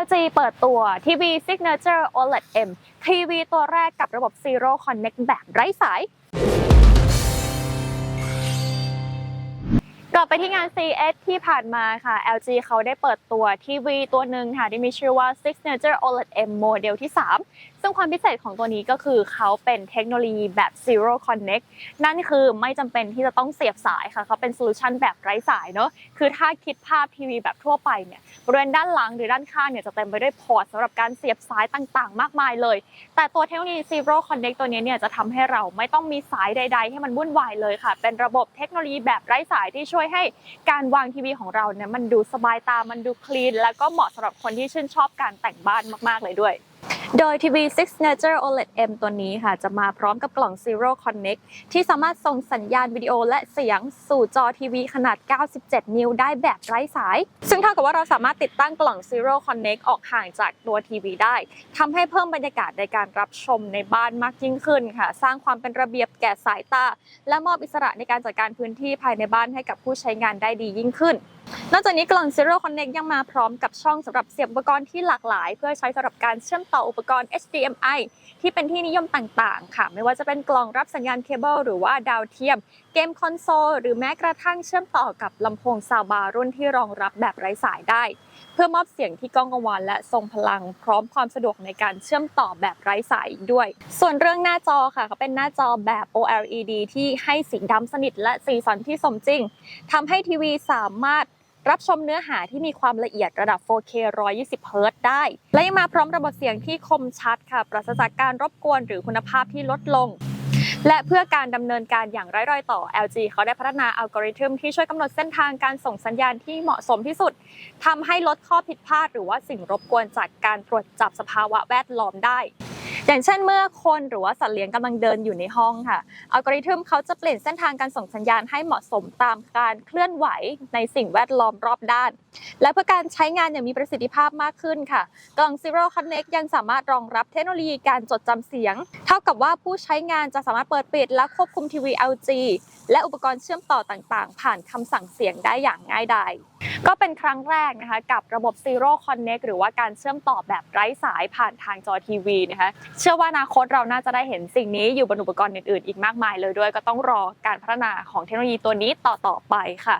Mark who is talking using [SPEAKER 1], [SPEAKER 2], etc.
[SPEAKER 1] LG เปิดตัวทีวี Signature OLED M ทีวีตัวแรกกับระบบ Zero Connect แบบไร้สาย ลับไปที่งาน CES ที่ผ่านมาค่ะ LG เขาได้เปิดตัวทีวีตัวหนึ่งค่ะที่มีชื่อว่า Signature OLED M โมเดลที่ 3 ซึ่งความพิเศษของตัวนี้ก็คือเขาเป็นเทคโนโลยีแบบ Zero Connect นั่นคือไม่จำเป็นที่จะต้องเสียบสายค่ะเขาเป็นโซลูชันแบบไร้สายเนอะคือถ้าคิดภาพทีวีแบบทั่วไปเนี่ยบริเวณด้านหลังหรือด้านข้างเนี่ยจะเต็มไปด้วยพอร์ตสำหรับการเสียบสายต่างๆ มากมายเลย แต่ตัวเทคโนโลยี Zero Connect ตัวนี้เนี่ยจะทำให้เราไม่ต้องมีสายใด ๆ ให้มันวุ่นวายเลยค่ะ เป็นระบบเทคโนโลยีแบบไร้สายที่ช่วยให้การวางทีวีของเราเนี่ยมันดูสบายตามันดูคลีน แล้วก็เหมาะสำหรับคนที่ชื่นชอบการแต่งบ้านมากๆเลยด้วย โดยทีวี Signature OLED M ตัวนี้ค่ะ จะมาพร้อมกับกล่อง Zero Connect ที่สามารถส่งสัญญาณวิดีโอและเสียงสู่จอทีวีขนาด 97 นิ้วได้แบบไร้สาย ซึ่งเท่ากับว่าเราสามารถติดตั้งกล่อง Zero Connect ออกห่างจากตัวทีวีได้ทำให้เพิ่มบรรยากาศในการรับชมในบ้านมากยิ่งขึ้นค่ะ สร้างความเป็นระเบียบแก่สายตา และมอบอิสระในการจัดการพื้นที่ภายในบ้านให้กับผู้ใช้งานได้ดียิ่งขึ้นนอกจากนี้กล่อง Zero Connect ยังมาพร้อมกับช่องสำหรับเสียบอุปกรณ์ที่หลากหลาย เพื่อใช้สำหรับการเชื่อมต่ออุปกรณ์ HDMI ที่เป็นที่นิยมต่างๆ ค่ะ ไม่ว่าจะเป็นกล่องรับสัญญาณเคเบิลหรือว่าดาวเทียม เกมคอนโซล หรือแม้กระทั่งเชื่อมต่อกับลำโพงซาวบาร์รุ่นที่รองรับแบบไร้สายได้ เพื่อมอบเสียงที่ก้องกังวานและทรงพลังพร้อมความสะดวกในการเชื่อมต่อแบบไร้สายอีกด้วย ส่วนเรื่องหน้าจอค่ะเขาเป็นหน้าจอแบบ OLED ที่ให้สีดำสนิทและสีสันที่สมจริงทำให้ทีวีสามารถ รับชมเนื้อหาที่มีความละเอียดระดับ 4K 120 Hz ได้ และยังมาพร้อมระบบเสียงที่คมชัดค่ะ ปราศจากการรบกวนหรือคุณภาพที่ลดลง และเพื่อการดำเนินการอย่างไร้รอยต่อ LG เขาได้พัฒนาอัลกอริทึมที่ช่วยกำหนดเส้นทางการส่งสัญญาณที่เหมาะสมที่สุดทำให้ลดข้อผิดพลาด หรือว่าสิ่งรบกวนจากการตรวจจับสภาวะแวดล้อมได้ อย่างเช่นเมื่อคนหรือว่าสัตว์เลี้ยงกำลังเดินอยู่ในห้องค่ะ อัลกอริทึมเขาจะเปลี่ยนเส้นทางการส่งสัญญาณให้เหมาะสมตามการเคลื่อนไหวในสิ่งแวดล้อมรอบด้าน และเพื่อการใช้งานอย่างมีประสิทธิภาพมากขึ้นค่ะ กล่อง Zero Connect ยังสามารถรองรับเทคโนโลยีการจดจำเสียง เท่ากับว่าผู้ใช้งานจะสามารถเปิดปิดและควบคุมทีวี LG และอุปกรณ์เชื่อมต่อต่างๆ ผ่านคำสั่งเสียงได้อย่างง่ายดาย ก็เป็นครั้งแรกนะคะกับระบบ Zero Connect หรือว่าการเชื่อมต่อแบบไร้สายผ่านทางจอทีวีนะคะเชื่อว่าอนาคตเราน่าจะได้เห็นสิ่งนี้อยู่บนอุปกรณ์อื่นๆ อีกมากมายเลยด้วย ก็ต้องรอการพัฒนาของเทคโนโลยีตัวนี้ต่อๆไปค่ะ